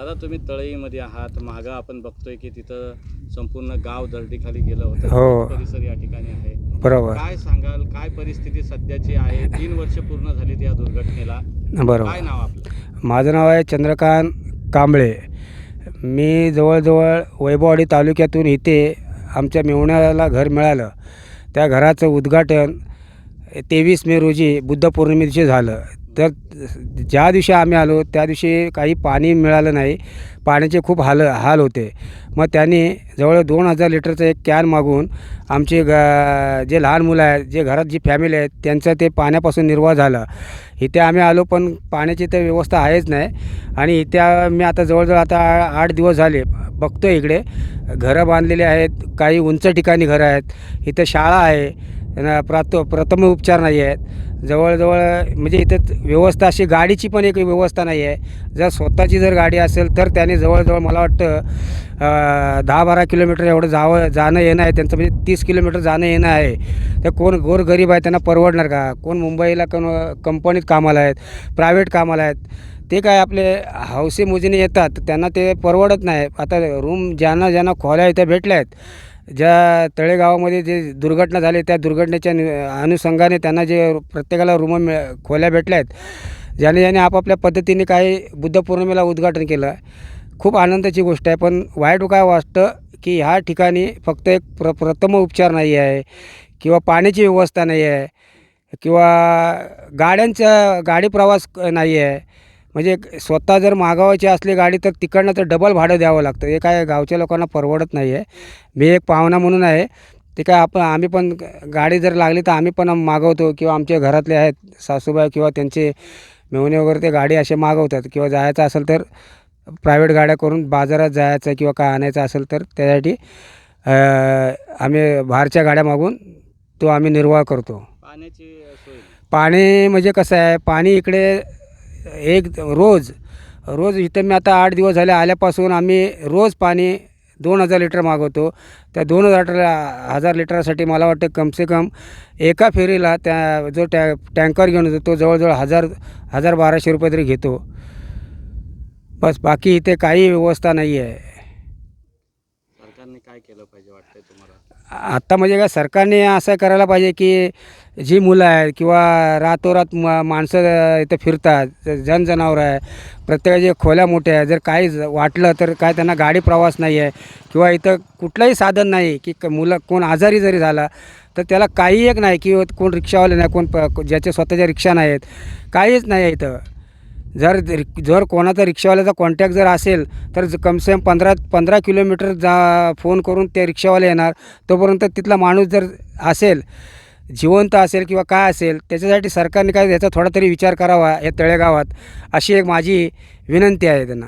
दादा तुम्ही तळईमध्ये आहात मागं आपण बघतोय की तिथं संपूर्ण गाव दर्डीखाली गेलं होतं. हो. परिसर या ठिकाणी आहे? बरोबर. काय सांगाल? काय परिस्थिती सध्याची आहे? तीन वर्ष पूर्ण झाली या दुर्घटनेला. काय बरोबर नाव आपलं? माझं नाव आहे चंद्रकांत कांबळे. मी जवळजवळ वैभववाडी तालुक्यातून इथे आमच्या मेवण्याला घर मिळालं. त्या घराचं उद्घाटन तेवीस मे रोजी बुद्ध झालं. तर ज्या दिवशी आम्ही आलो त्या दिवशी काही पाणी मिळालं नाही. पाण्याचे खूप हाल हाल होते. मग त्यांनी जवळ दोन हजार लिटरचं एक कॅन मागून आमचे ग जे लहान मुलं आहेत जे घरात जी फॅमिली आहेत त्यांचं ते पाण्यापासून निर्वाह झालं. इथे आम्ही आलो पण पाण्याची तर व्यवस्था आहेच नाही. आणि इथे मी आता जवळजवळ आता आठ दिवस झाले बघतो इकडे. घरं बांधलेली आहेत काही उंच ठिकाणी घरं आहेत. इथं शाळा आहे प्रात प्रथम उपचार नाही आहेत. जवळजवळ म्हणजे इथं व्यवस्था अशी गाडीची पण एक व्यवस्था नाही आहे. जर स्वतःची जर गाडी असेल तर त्याने जवळजवळ मला वाटतं दहा बारा किलोमीटर एवढं जावं जाणं येणं आहे त्यांचं म्हणजे तीस किलोमीटर जाणं येणं आहे. तर कोण गोरगरीब आहे त्यांना परवडणार का? कोण मुंबईला कोण कंपनीत कामाला आहेत प्रायव्हेट कामाला आहेत? ते काय आपले हौसे मुजीने येतात त्यांना ते परवडत नाही. आता रूम ज्यांना ज्यांना खोल्या इथे भेटल्या आहेत ज्या तळेगावामध्ये जे दुर्घटना झाली त्या दुर्घटनेच्या अनुषंगाने त्यांना जे प्रत्येकाला रूम मिळ खोल्या भेटल्या आहेत. ज्याने ज्याने आपापल्या पद्धतीने काही बुद्ध पौर्णिमेला उद्घाटन केलं. खूप आनंदाची गोष्ट आहे पण वाईट काय वाटतं की ह्या ठिकाणी फक्त एक प्र प्रथम उपचार नाही आहे किंवा पाण्याची व्यवस्था नाही आहे किंवा गाड्यांचा गाडी प्रवास नाही आहे. म्हणजे स्वतः जर मागवायची असली गाडी तर तिकडनं तर डबल भाडं द्यावं लागतं. हे काय गावच्या लोकांना परवडत नाही आहे मी एक पाहुणा म्हणून आहे. ते काय आपण आम्ही पण गाडी जर लागली तर आम्ही पण मागवतो किंवा आमच्या घरातले आहेत सासूबाई किंवा त्यांचे मेहुणे वगैरे ते गाडी असे मागवतात. किंवा जायचं असेल तर प्रायव्हेट गाड्या करून बाजारात जायचं किंवा काय आणायचं असेल तर त्यासाठी आम्ही बाहेरच्या गाड्या मागून तो आम्ही निर्वाह करतो. पाण्याची पाणी म्हणजे कसं आहे पाणी इकडे एक रोज रोज इथं मी आता आठ दिवस झाले आल्यापासून आम्ही रोज पाणी दोन हजार लिटर मागवतो. त्या दोन हजार हजार लिटरसाठी मला वाटतं कमसे कम एका फेरीला त्या जो टॅ टँकर घेऊन येतो तो जवळजवळ हजार हजार बाराशे रुपये तरी घेतो. बस बाकी इथे काही व्यवस्था नाही आहे सरकारने काय केलं पाहिजे वाटतंय तुम्हाला? आत्ता म्हणजे काय सरकारने असं करायला पाहिजे की जी मुलं आहेत किंवा रातोरात मा माणसं इथं फिरतात जनजनावरं आहे प्रत्येकाच्या खोल्या मोठ्या आहे जर काही वाटलं तर काय त्यांना गाडी प्रवास नाही आहे किंवा इथं कुठलंही साधन नाही की क- मुलं कोण आजारी जरी झाला तर त्याला काही एक नाही की कोण रिक्षावाले नाही कोण प ज्याच्या स्वतःच्या रिक्षा नाही आहेत काहीच नाही आहे इथं. जर जर कोणाचा रिक्षावाल्याचा कॉन्टॅक्ट जर असेल तर ज- कमसे कम पंधरा पंधरा किलोमीटर जा फोन करून ते रिक्षावाले येणार. तोपर्यंत तिथला माणूस जर असेल जिवंत असेल किंवा काय असेल त्याच्यासाठी सरकारने काय याचा थोडा तरी विचार करावा या तळेगावात. अशी एक माझी विनंती आहे त्यांना.